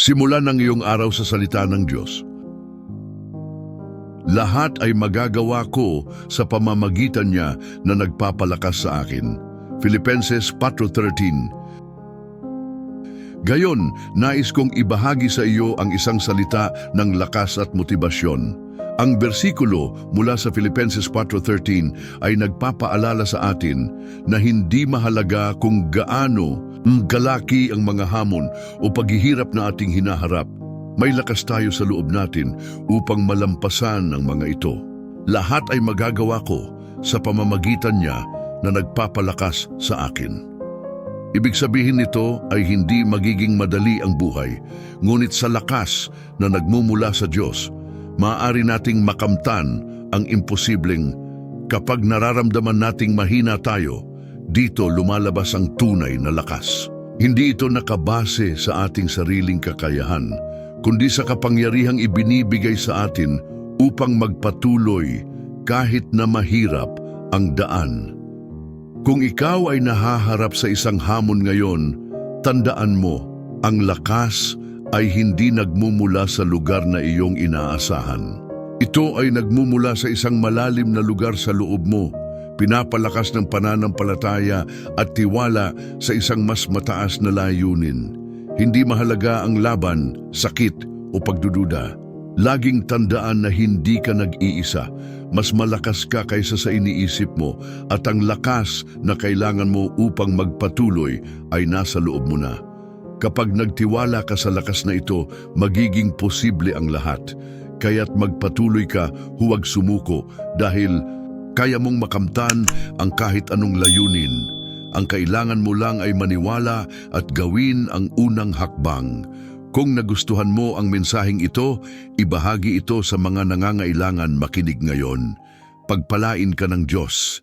Simulan ang iyong araw sa salita ng Diyos. Lahat ay magagawa ko sa pamamagitan niya na nagpapalakas sa akin. Filipenses 4.13 Gayon, nais kong ibahagi sa iyo ang isang salita ng lakas at motibasyon. Ang bersikulo mula sa Filipenses 4.13 ay nagpapaalala sa atin na hindi mahalaga kung gaano galaki ang mga hamon o paghihirap na ating hinaharap. May lakas tayo sa loob natin upang malampasan ang mga ito. Lahat ay magagawa ko sa pamamagitan niya na nagpapalakas sa akin. Ibig sabihin nito ay hindi magiging madali ang buhay, ngunit sa lakas na nagmumula sa Diyos, maaari nating makamtan ang imposibleng kapag nararamdaman nating mahina tayo, dito lumalabas ang tunay na lakas. Hindi ito nakabase sa ating sariling kakayahan, kundi sa kapangyarihang ibinibigay sa atin upang magpatuloy kahit na mahirap ang daan. Kung ikaw ay nahaharap sa isang hamon ngayon, tandaan mo, ang lakas ay hindi nagmumula sa lugar na iyong inaasahan. Ito ay nagmumula sa isang malalim na lugar sa loob mo, pinapalakas ng pananampalataya at tiwala sa isang mas mataas na layunin. Hindi mahalaga ang laban, sakit o pagdududa. Laging tandaan na hindi ka nag-iisa. Mas malakas ka kaysa sa iniisip mo at ang lakas na kailangan mo upang magpatuloy ay nasa loob mo na. Kapag nagtiwala ka sa lakas na ito, magiging posible ang lahat. Kaya't magpatuloy ka, huwag sumuko dahil kaya mong makamtan ang kahit anong layunin. Ang kailangan mo lang ay maniwala at gawin ang unang hakbang. Kung nagustuhan mo ang mensaheng ito, ibahagi ito sa mga nangangailangan makinig ngayon. Pagpalain ka ng Diyos.